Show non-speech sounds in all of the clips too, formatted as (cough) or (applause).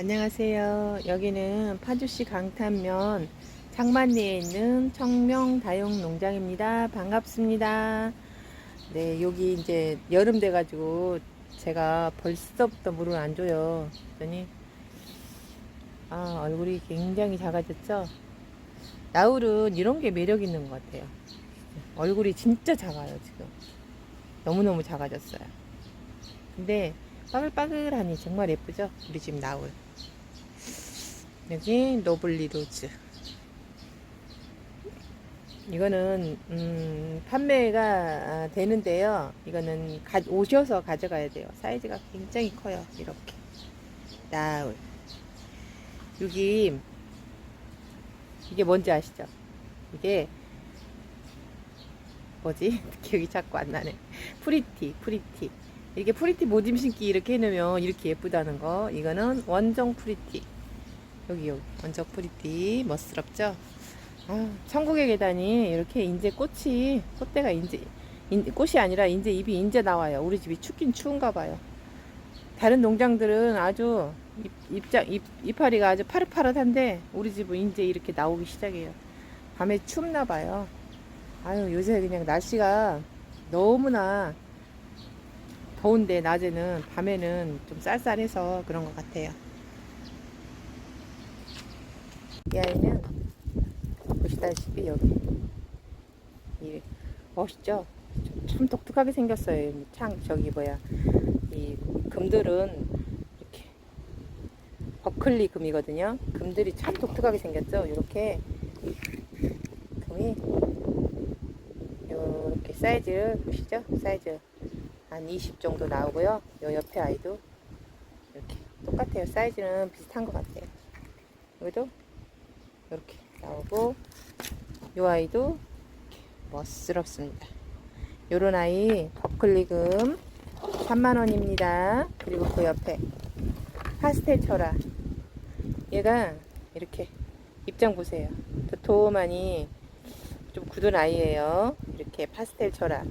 안녕하세요. 여기는 파주시 강탄면 창만리에 있는 청명 다용 농장입니다. 반갑습니다. 네, 여기 이제 여름 돼가지고 제가 벌써부터 물을 안 줘요. 그랬더니 아 얼굴이 굉장히 작아졌죠. 나울은 이런 게 매력 있는 것 같아요. 얼굴이 진짜 작아요 지금. 너무너무 작아졌어요. 근데 빠글빠글하니 정말 예쁘죠? 우리 집 나울. 여기 노블리 로즈. 이거는 음, 판매가 아, 되는데요. 이거는 가, 오셔서 가져가야 돼요. 사이즈가 굉장히 커요. 이렇게 나울. 여기 이게 뭔지 아시죠? 이게 뭐지? (laughs) 기억이 자꾸 안 나네. 프리티, 프리티. 이렇게 프리티 모짐 신기 이렇게 해놓으면 이렇게 예쁘다는 거. 이거는 원정 프리티. 여기 여기 원정 프리티 멋스럽죠? 아, 천국의 계단이 이렇게 인제 꽃이 꽃대가 인제 인- 꽃이 아니라 인제 잎이 인제 나와요. 우리 집이 춥긴 추운가 봐요. 다른 농장들은 아주 잎, 잎자, 잎, 이파리가 아주 파릇파릇한데 우리 집은 인제 이렇게 나오기 시작해요. 밤에 춥나 봐요. 아유 요새 그냥 날씨가 너무나 더운데 낮에는 밤에는 좀 쌀쌀해서 그런 것 같아요. 이 아이는 보시다시피 여기 이 멋있죠? 참 독특하게 생겼어요. 창 저기 뭐야 이 금들은 이렇게 버클리 금이거든요. 금들이 참 독특하게 생겼죠. 이렇게 금이 이렇게 사이즈를 보시죠? 사이즈 한 20 정도 나오고요. 요 옆에 아이도 이렇게 똑같아요. 사이즈는 비슷한 것 같아요. 여기도 이렇게 나오고 요 아이도 멋스럽습니다. 요런 아이 버클리금 3만원입니다. 그리고 그 옆에 파스텔 철화 얘가 이렇게 입장 보세요. 도톰하니 좀 굳은 아이예요. 이렇게 파스텔 철화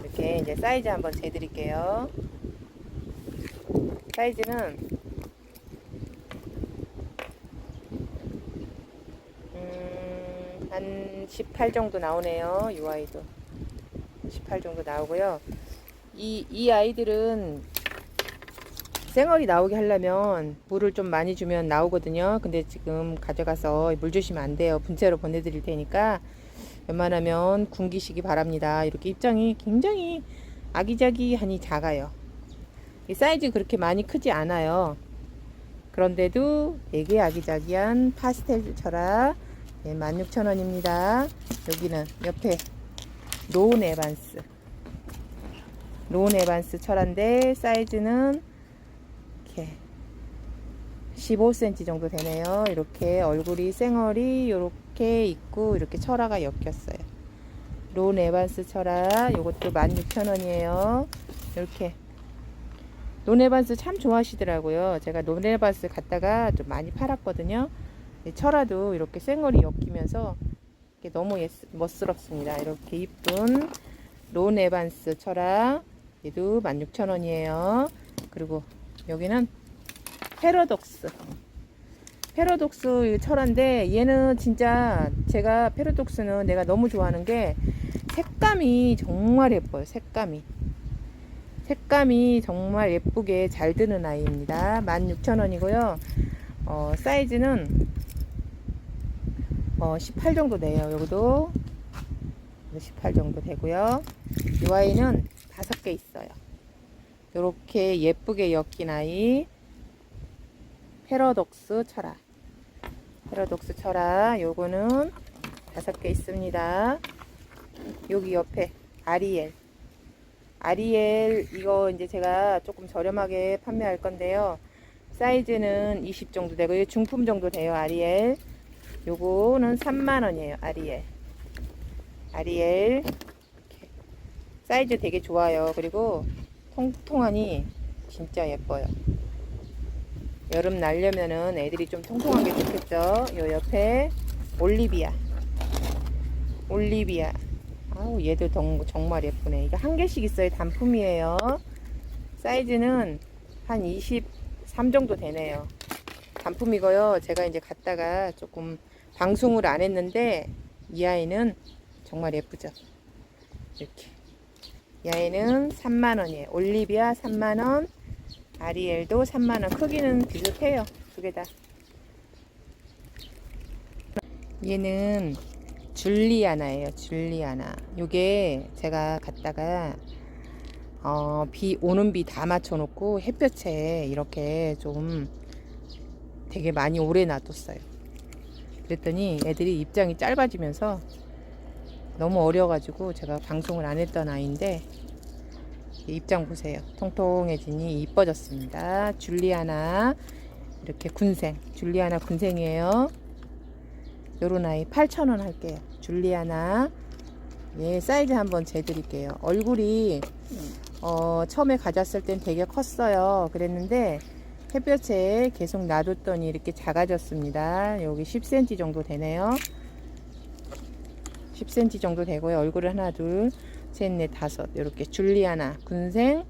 이렇게 이제 사이즈 한번 재드릴게요. 사이즈는 음, 한 18 정도 나오네요. 이 아이도 18 정도 나오고요. 이, 이 아이들은 생얼이 나오게 하려면 물을 좀 많이 주면 나오거든요. 근데 지금 가져가서 물 주시면 안 돼요. 분체로 보내드릴 테니까 웬만하면 굶기시기 바랍니다. 이렇게 입장이 굉장히 아기자기하니 작아요. 이 사이즈 그렇게 많이 크지 않아요. 그런데도 되게 아기자기한 파스텔 철화 네, 16,000원입니다. 여기는 옆에 로운 에반스 로운 에반스 철화인데 사이즈는 이렇게 15cm 정도 되네요. 이렇게 얼굴이 생얼이 이렇게 있고 이렇게 철화가 엮였어요. 론 에반스 철화 이것도 16,000원이에요. 이렇게 론 에반스 참 좋아하시더라고요. 제가 론 에반스 갖다가 좀 많이 팔았거든요. 네, 철화도 이렇게 생얼이 엮이면서 이게 너무 예스, 멋스럽습니다. 이렇게 이쁜 론 에반스 철화 얘도 16,000원이에요. 그리고 여기는 패러독스. 패러독스 이 철화인데 얘는 진짜 제가 패러독스는 내가 너무 좋아하는 게 색감이 정말 예뻐요. 색감이. 색감이 정말 예쁘게 잘 드는 아이입니다. 16,000원이고요. 어, 사이즈는 어, 18 정도 돼요. 여기도. 18 정도 되고요. 이 아이는 다섯 개 있어요. 이렇게 예쁘게 엮인 아이. 패러독스 철화 패러독스 철화 요거는 다섯 개 있습니다. 여기 옆에 아리엘. 아리엘 이거 이제 제가 조금 저렴하게 판매할 건데요. 사이즈는 20 정도 되고 중품 정도 돼요 아리엘 요거는 3만원이에요 아리엘 아리엘 이렇게 사이즈 되게 좋아요 그리고 통통하니 진짜 예뻐요 여름 날려면은 애들이 좀 통통한 게 좋겠죠. 요 옆에 올리비아. 올리비아. 아우, 정, 정말 예쁘네. 이거 한 개씩 있어요. 단품이에요. 사이즈는 한 23 정도 되네요. 단품이고요. 제가 이제 갔다가 조금 방송을 안 했는데 이 아이는 정말 예쁘죠. 이렇게. 이 아이는 3만원이에요. 올리비아 3만원, 아리엘도 3만원. 크기는 비슷해요. 두 개 다. 얘는 줄리아나예요. 줄리아나. 요게 제가 갔다가 어, 비 오는 비 다 맞춰 놓고 햇볕에 이렇게 좀 되게 많이 오래 놔뒀어요. 그랬더니 애들이 입장이 짧아지면서 너무 어려가지고 제가 방송을 안 했던 아이인데 입장 보세요. 통통해지니 이뻐졌습니다. 줄리아나 이렇게 군생. 줄리아나 군생이에요. 요런 아이 8,000원 할게요. 줄리아나. 예, 사이즈 한번 재드릴게요. 얼굴이 어, 처음에 가졌을 땐 되게 컸어요. 그랬는데 햇볕에 계속 놔뒀더니 이렇게 작아졌습니다. 여기 10cm 정도 되네요. 10cm 정도 되고요. 얼굴을 하나, 둘, 셋, 넷, 다섯. 이렇게 줄리아나 군생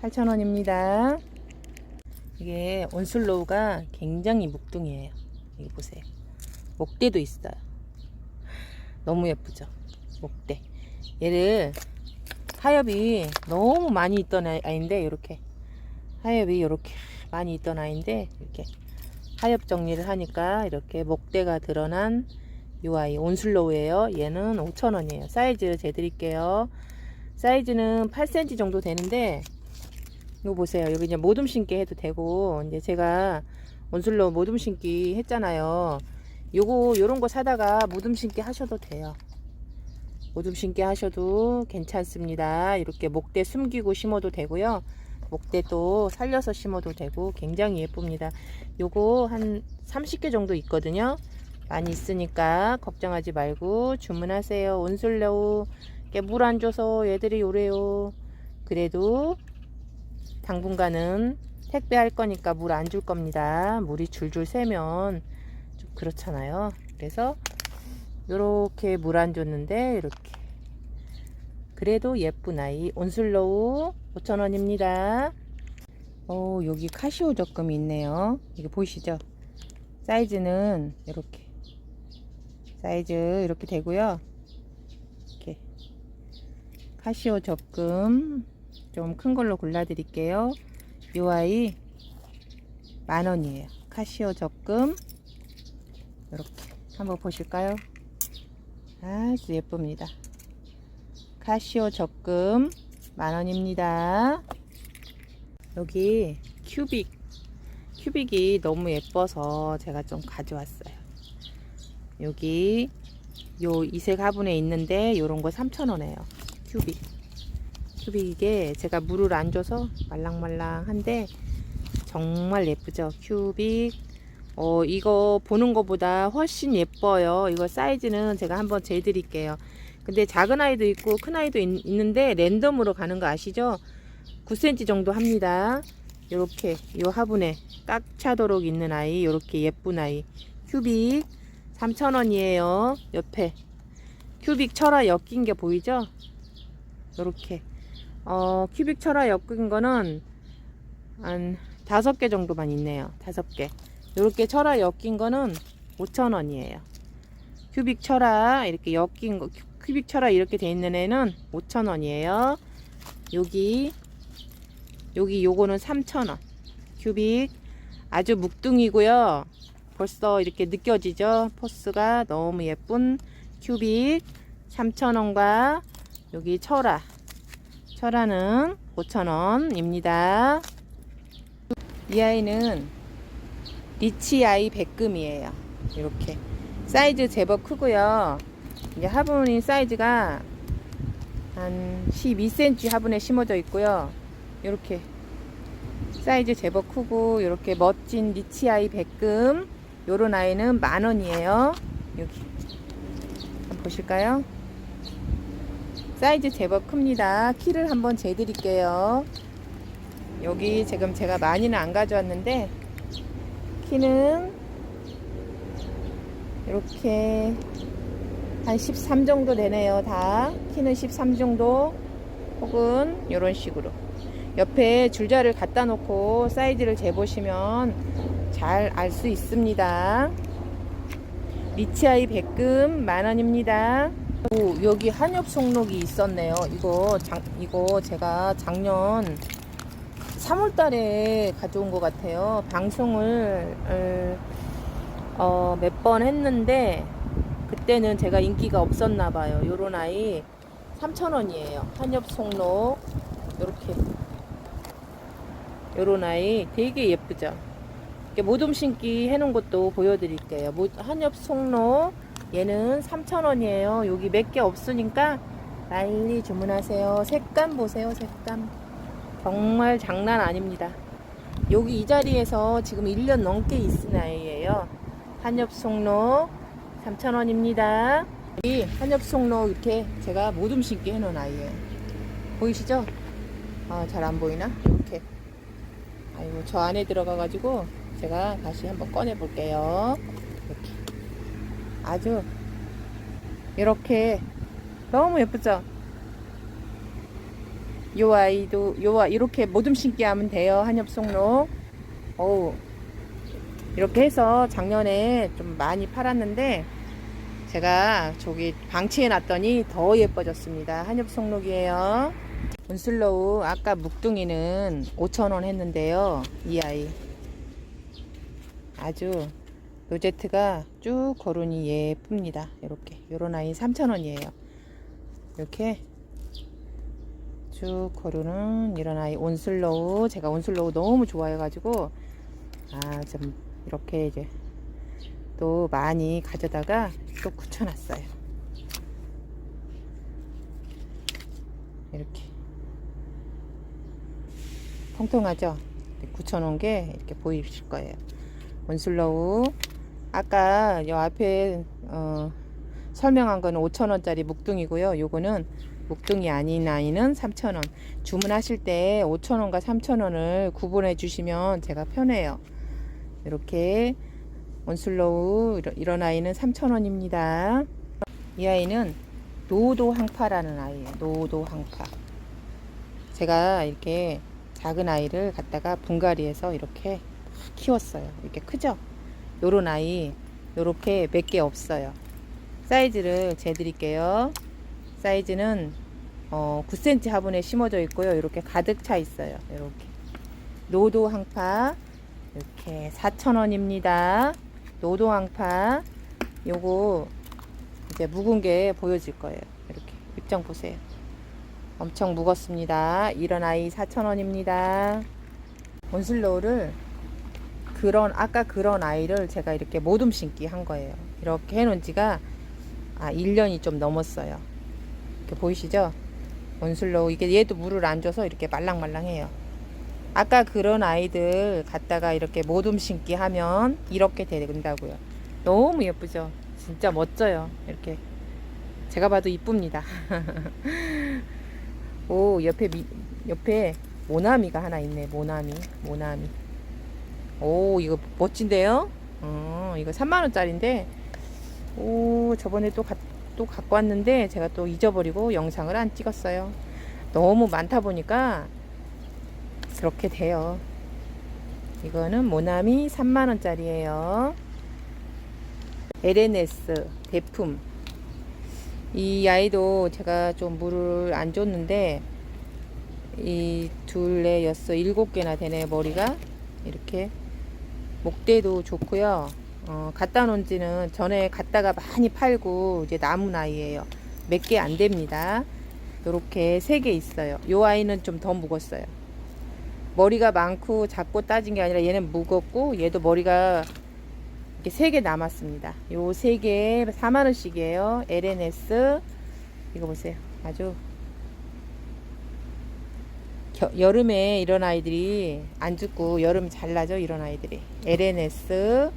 8,000원입니다. 이게 온슬로우가 굉장히 묵둥이에요. 여기 보세요. 목대도 있어요. 너무 예쁘죠? 목대. 얘를 하엽이 너무 많이 있던 아이- 아이인데 이렇게 하엽이 이렇게 많이 있던 아이인데 이렇게 하엽 정리를 하니까 이렇게 목대가 드러난 이 아이 온슬로우예요. 얘는 5,000원이에요. 사이즈 재드릴게요. 사이즈는 8cm 정도 되는데 이거 보세요. 여기 이제 모둠 신기 해도 되고 이제 제가 온슬로우 모둠 신기 했잖아요. 요거 요런 거 사다가 모둠 신기 하셔도 돼요. 모둠 신기 하셔도 괜찮습니다. 이렇게 목대 숨기고 심어도 되고요. 목대 또 살려서 심어도 되고 굉장히 예쁩니다. 요거 한 30개 정도 있거든요. 많이 있으니까 걱정하지 말고 주문하세요. 온슬로우 물안 줘서 얘들이 요래요. 그래도 당분간은 택배할 거니까 물 안 줄 겁니다. 물이 줄줄 새면 좀 그렇잖아요. 그래서 요렇게 물 안 줬는데 이렇게 그래도 예쁜 아이 온슬로우 5,000원입니다. 오 여기 카시오 적금이 있네요. 이게 보이시죠? 사이즈는 이렇게 사이즈 이렇게 되고요. 이렇게 카시오 적금 좀 큰 걸로 골라 드릴게요. 요 아이 만 원이에요. 카시오 적금 이렇게 한번 보실까요? 아주 예쁩니다. 카시오 적금 만 원입니다. 여기 큐빅 큐빅이 너무 예뻐서 제가 좀 가져왔어요. 여기 요 이색 화분에 있는데 요런 거 3,000원이에요. 큐빅. 큐빅 이게 제가 물을 안 줘서 말랑말랑한데 정말 예쁘죠. 큐빅. 어 이거 보는 것보다 훨씬 예뻐요. 이거 사이즈는 제가 한번 재드릴게요. 근데 작은 아이도 있고 큰 아이도 있, 있는데 랜덤으로 가는 거 아시죠? 9cm 정도 합니다. 요렇게 요 화분에 꽉 차도록 있는 아이 요렇게 예쁜 아이 큐빅 3,000원이에요. 옆에 큐빅 철화 엮인 게 보이죠? 요렇게 어 큐빅 철화 엮인 거는 한 다섯 개 정도만 있네요. 다섯 개. 요렇게 철화 엮인 거는 5,000원이에요. 큐빅 철화 이렇게 엮인 거 큐빅 철화 이렇게 돼 있는 애는 5,000원이에요. 여기 여기 요거는 3,000원. 큐빅 아주 묵둥이고요. 벌써 이렇게 느껴지죠? 포스가 너무 예쁜 큐빅 3,000원과 여기 철화 철화는 5,000원입니다. 이 아이는 리치 아이 백금이에요. 이렇게 사이즈 제법 크고요. 이제 화분이 사이즈가 한 12cm 화분에 심어져 있고요. 이렇게 사이즈 제법 크고 이렇게 멋진 리치 아이 백금 요런 아이는 만 원이에요. 여기 한번 보실까요? 사이즈 제법 큽니다. 키를 한번 재드릴게요. 여기 지금 제가 많이는 안 가져왔는데 키는 이렇게 한 13 정도 되네요. 다 키는 13 정도 혹은 이런 식으로 옆에 줄자를 갖다 놓고 사이즈를 재보시면 잘 알 수 있습니다. 리치아이 백금 만 원입니다. 오, 여기 한엽 송록이 있었네요. 이거 장, 이거 제가 작년 3월달에 가져온 것 같아요. 방송을 어, 몇 번 했는데 그때는 제가 인기가 없었나 봐요. 요런 아이 3,000원이에요. 한엽 송록 요렇게 요런 아이 되게 예쁘죠. 이렇게 모둠 신기 해놓은 것도 보여드릴게요. 모- 한엽 송록 얘는 3,000원이에요. 여기 몇 개 없으니까 빨리 주문하세요. 색감 보세요. 색감 정말 장난 아닙니다. 여기 이 자리에서 지금 1년 넘게 있은 아이예요. 한엽 송록 3,000원입니다. 이 한엽 송록 이렇게 제가 모둠 신기 해놓은 아이예요. 보이시죠? 아, 잘 안 보이나? 이렇게. 아이고, 저 안에 들어가가지고 제가 다시 한번 꺼내 볼게요. 이렇게. 아주, 이렇게. 너무 예쁘죠? 요 아이도, 요, 아- 이렇게 모둠 신기 하면 돼요. 한엽 송록. 어우. 이렇게 해서 작년에 좀 많이 팔았는데, 제가 저기 방치해 놨더니 더 예뻐졌습니다. 한엽 송록이에요. 온슬로우 아까 묵둥이는 5,000원 했는데요. 이 아이 아주 로제트가 쭉 거론이 예쁩니다. 이렇게 요런 아이 3,000원이에요. 이렇게 쭉 거르는 이런 아이 온슬로우 제가 온슬로우 너무 좋아해가지고 아 좀 이렇게 이제 또 많이 가져다가 또 굳혀놨어요. 이렇게 통통하죠? 네, 굳혀놓은 게 이렇게 보이실 거예요. 원슬로우 아까 요 앞에 어, 설명한 거는 5천원짜리 묵둥이고요. 요거는 묵둥이 아닌 아이는 3천원 주문하실 때 5천원과 3천원을 구분해 주시면 제가 편해요. 이렇게 원슬로우 이런- 아이는 3,000원입니다. 이 아이는 노도 항파라는 아이예요. 노도 항파. 제가 이렇게 작은 아이를 갖다가 분갈이해서 이렇게 키웠어요. 이렇게 크죠? 요런 아이 요렇게 몇 개 없어요. 사이즈를 재드릴게요. 사이즈는 어, 9cm 화분에 심어져 있고요. 이렇게 가득 차 있어요. 이렇게 노도 항파 이렇게 4,000원입니다. 노도항파 요거 이제 묵은 게 보여질 거예요. 이렇게 입장 보세요. 엄청 묵었습니다. 이런 아이 4,000원입니다. 온슬로우를 그런 아까 그런 아이를 제가 이렇게 모둠 심기 한 거예요. 이렇게 해놓은 지가 아 1년이 좀 넘었어요. 이렇게 보이시죠? 온슬로우 이게 얘도 물을 안 줘서 이렇게 말랑말랑해요. 아까 그런 아이들 갖다가 이렇게 모둠 심기 하면 이렇게 된다고요. 너무 예쁘죠? 진짜 멋져요. 이렇게. 제가 봐도 이쁩니다. (laughs) 오, 옆에 미, 옆에 모나미가 하나 있네. 모나미. 모나미. 오, 이거 멋진데요? 어, 이거 3만 원짜리인데, 오, 저번에 또, 가, 또 갖고 왔는데, 제가 또 잊어버리고 영상을 안 찍었어요. 너무 많다 보니까, 그렇게 돼요. 이거는 모나미 3만원짜리예요. LNS 대품. 이 아이도 제가 좀 물을 안 줬는데, 이 둘레 여섯 일곱 개나 되네, 머리가. 이렇게. 목대도 좋고요. 어, 갖다 놓은 지는 전에 갖다가 많이 팔고, 이제 남은 아이예요. 몇 개 안 됩니다. 요렇게 세 개 있어요. 요 아이는 좀 더 묵었어요. 머리가 많고 작고 따진 게 아니라 얘는 무겁고 얘도 머리가 이렇게 세 개 남았습니다. 요 세 개 4만 원씩이에요. LNS 이거 보세요. 아주 겨, 여름에 이런 아이들이 안 죽고 여름 잘 나죠. 이런 아이들이 LNS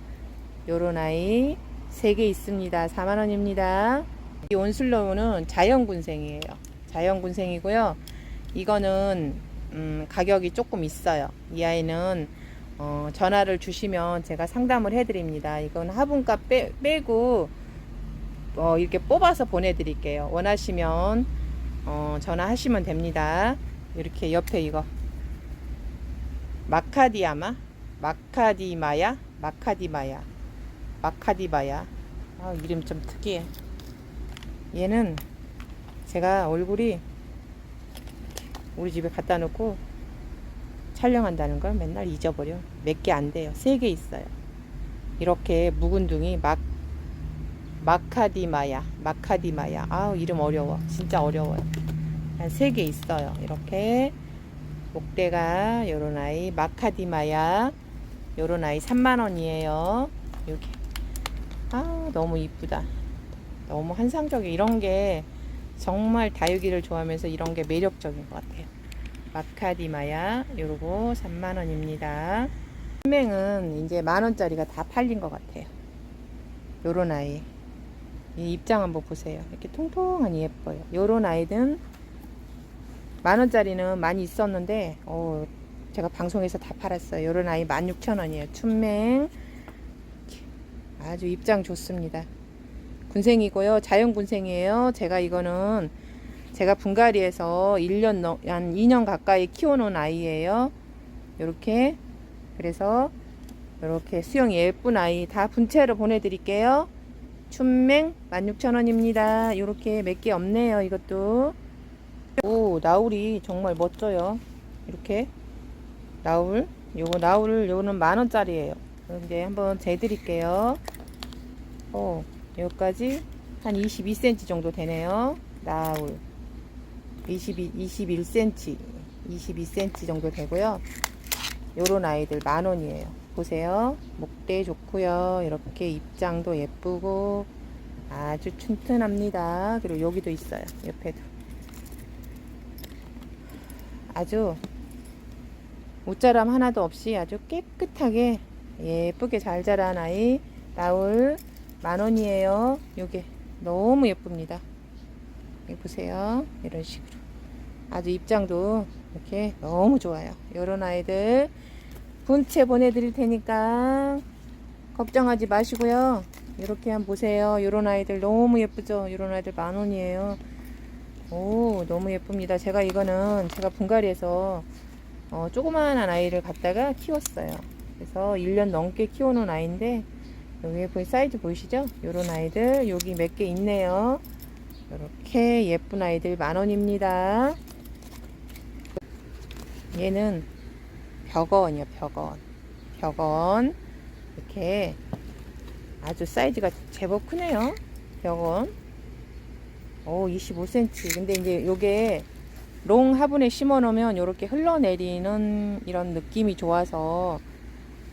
요런 아이 세 개 있습니다. 4만 원입니다. 이 온슬로우는 자연군생이에요. 자연군생이고요. 이거는 음, 가격이 조금 있어요. 이 아이는 어, 전화를 주시면 제가 상담을 해드립니다. 이건 화분값 빼, 빼고 어, 이렇게 뽑아서 보내드릴게요. 원하시면 어, 전화하시면 됩니다. 이렇게 옆에 이거 마카디아마, 마카디마야 마카디마야. 마카디마야. 아, 이름 좀 특이해. 얘는 제가 얼굴이 우리 집에 갖다 놓고 촬영한다는 걸 맨날 잊어버려. 몇 개 안 돼요. 세 개 있어요. 이렇게 묵은둥이 막 마카디마야. 마카디마야. 아우, 이름 어려워. 진짜 어려워요. 한 세 개 있어요. 이렇게 목대가 요런 아이 마카디마야. 요런 아이 3만 원이에요. 여기. 아, 너무 이쁘다. 너무 환상적이 이런 게 정말 다육이를 좋아하면서 이런 게 매력적인 것 같아요. 마카디마야 요러고 3만 원입니다. 맹은 이제 만 원짜리가 다 팔린 것 같아요. 요런 아이. 이 입장 한번 보세요. 이렇게 통통하니 예뻐요. 요런 아이는 만 원짜리는 많이 있었는데 어, 제가 방송에서 다 팔았어요. 요런 아이 16,000원이에요. 춘맹. 아주 입장 좋습니다. 군생이고요. 자연 군생이에요. 제가 이거는 제가 분가리에서 1년 넘, 한 2년 가까이 키워놓은 아이예요. 요렇게. 그래서 요렇게 수영 예쁜 아이 다 분체로 보내드릴게요. 춘맹 16,000원입니다. 요렇게 몇 개 없네요. 이것도. 오, 나울이 정말 멋져요. 이렇게. 나울. 요거 나울, 요거는 만원짜리예요. 이제 한번 재드릴게요. 어, 여기까지 한 22cm 정도 되네요. 나울. 22, 21cm. 22cm 정도 되고요. 요런 아이들 만 원이에요. 보세요. 목대 좋고요. 이렇게 입장도 예쁘고 아주 튼튼합니다. 그리고 여기도 있어요. 옆에도. 아주 옷자람 하나도 없이 아주 깨끗하게 예쁘게 잘 자란 아이 나올 만 원이에요. 요게 너무 예쁩니다. 보세요. 이런 식으로. 아주 입장도 이렇게 너무 좋아요. 요런 아이들 분체 보내드릴 테니까 걱정하지 마시고요. 이렇게 한번 보세요. 요런 아이들 너무 예쁘죠? 요런 아이들 만 원이에요. 오, 너무 예쁩니다. 제가 이거는 제가 분갈이에서 어, 조그마한 아이를 갖다가 키웠어요. 그래서 1년 넘게 키워놓은 아이인데 여기 보이 사이즈 보이시죠? 요런 아이들 여기 몇 개 있네요. 이렇게 예쁜 아이들 만 원입니다. 얘는 벽원이요, 벽원. 벽원. 이렇게 아주 사이즈가 제법 크네요. 벽원. 오, 25cm. 근데 이제 요게 롱 화분에 심어 놓으면 이렇게 흘러내리는 이런 느낌이 좋아서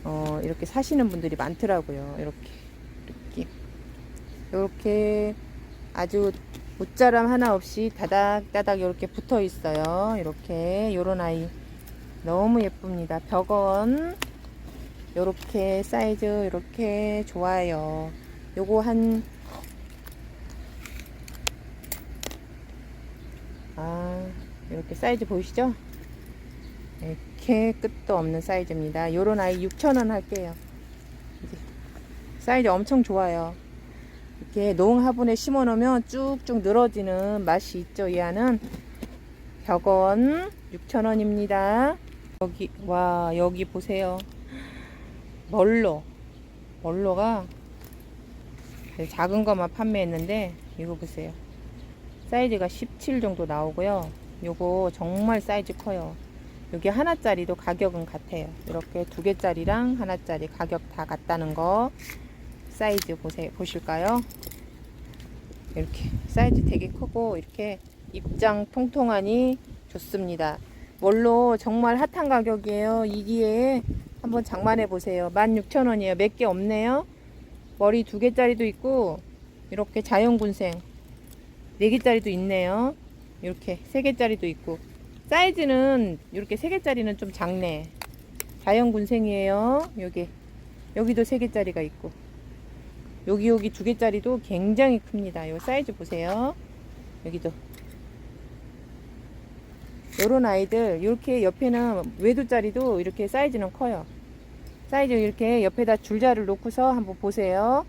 어, 이렇게 사시는 분들이 많더라고요. 이렇게 느낌. 이렇게 아주 옷자람 하나 없이 다닥다닥 이렇게 붙어 있어요. 이렇게 요런 아이 너무 예쁩니다. 벽원 요렇게 사이즈 이렇게 좋아요. 요거 한 아, 이렇게 사이즈 보이시죠? 이렇게 끝도 없는 사이즈입니다. 요런 아이 6,000원 할게요. 사이즈 엄청 좋아요. 이렇게 농 화분에 심어 놓으면 쭉쭉 늘어지는 맛이 있죠. 이 안은 벽원 6,000원입니다. 여기 와 여기 보세요. 멀로 멀로가 작은 것만 판매했는데 이거 보세요. 사이즈가 17 정도 나오고요. 요거 정말 사이즈 커요. 여기 하나짜리도 가격은 같아요. 이렇게 두 개짜리랑 하나짜리 가격 다 같다는 거 사이즈 보세 보실까요? 이렇게 사이즈 되게 크고 이렇게 입장 통통하니 좋습니다. 뭘로 정말 핫한 가격이에요. 이 기회에 한번 장만해 보세요. 16,000원이에요. 몇 개 없네요. 머리 두 개짜리도 있고 이렇게 자연군생 네 개짜리도 있네요. 이렇게 세 개짜리도 있고 사이즈는 이렇게 세 개짜리는 좀 작네. 자연군생이에요. 여기 여기도 세 개짜리가 있고 여기 여기 두 개짜리도 굉장히 큽니다. 요 사이즈 보세요. 여기도 요런 아이들 이렇게 옆에는 외도짜리도 이렇게 사이즈는 커요. 사이즈 이렇게 옆에다 줄자를 놓고서 한번 보세요.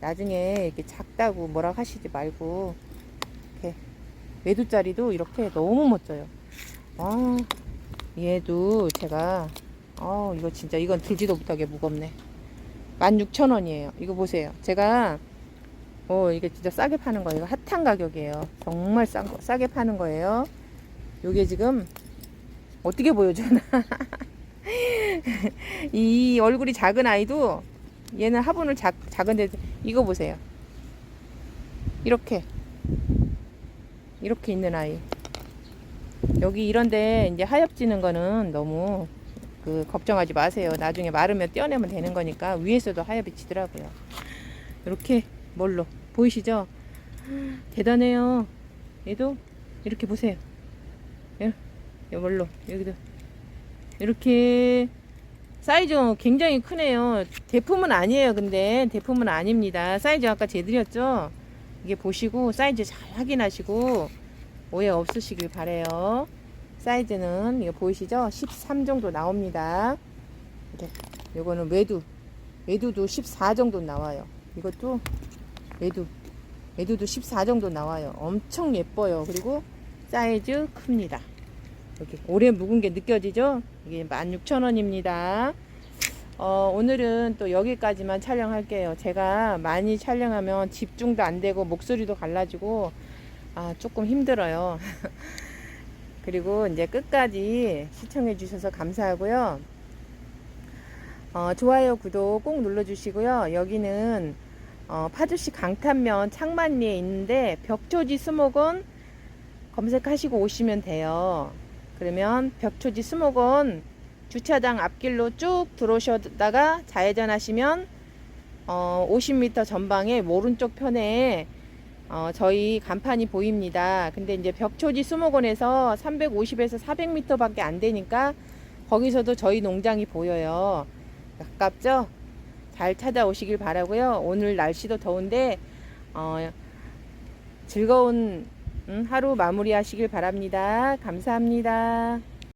나중에 이렇게 작다고 뭐라 하시지 말고 이렇게 외도짜리도 이렇게 너무 멋져요. 아, 얘도 제가 아 이거 진짜 이건 들지도 못하게 무겁네. 16,000원이에요. 이거 보세요. 제가 어 이게 진짜 싸게 파는 거예요. 핫한 가격이에요. 정말 싼 거, 싸게 파는 거예요. 요게 지금 어떻게 보여주나? (laughs) 이 얼굴이 작은 아이도 얘는 화분을 작, 작은데 이거 보세요. 이렇게 이렇게 있는 아이. 여기 이런데 이제 하엽지는 거는 너무 그 걱정하지 마세요. 나중에 마르면 떼어내면 되는 거니까 위에서도 하엽이 지더라고요. 이렇게 뭘로 보이시죠? 대단해요. 얘도 이렇게 보세요. 예, 이걸로 여기도 이렇게 사이즈 굉장히 크네요. 대품은 아니에요. 근데 대품은 아닙니다. 사이즈 아까 재드렸죠? 이게 보시고 사이즈 잘 확인하시고 오해 없으시길 바래요. 사이즈는 이거 보이시죠? 13 정도 나옵니다. 요거는 외두 외두도 14 정도 나와요. 이것도 외두 외두도 14 정도 나와요. 엄청 예뻐요. 그리고 사이즈 큽니다. 여기 오래 묵은 게 느껴지죠? 이게 16,000원입니다. 어, 오늘은 또 여기까지만 촬영할게요. 제가 많이 촬영하면 집중도 안 되고 목소리도 갈라지고 아, 조금 힘들어요. (laughs) 그리고 이제 끝까지 시청해 주셔서 감사하고요. 어, 좋아요, 구독 꼭 눌러 주시고요. 여기는 어, 파주시 강탄면 창만리에 있는데 벽초지 수목원 검색하시고 오시면 돼요. 그러면 벽초지 수목원 주차장 앞길로 쭉 들어오셨다가 좌회전 하시면 어, 50m 전방에 오른쪽 편에 어, 저희 간판이 보입니다. 근데 이제 벽초지 수목원에서 350에서 400m 밖에 안 되니까 거기서도 저희 농장이 보여요. 가깝죠? 잘 찾아오시길 바라고요. 오늘 날씨도 더운데 어, 즐거운 음, 하루 마무리하시길 바랍니다. 감사합니다.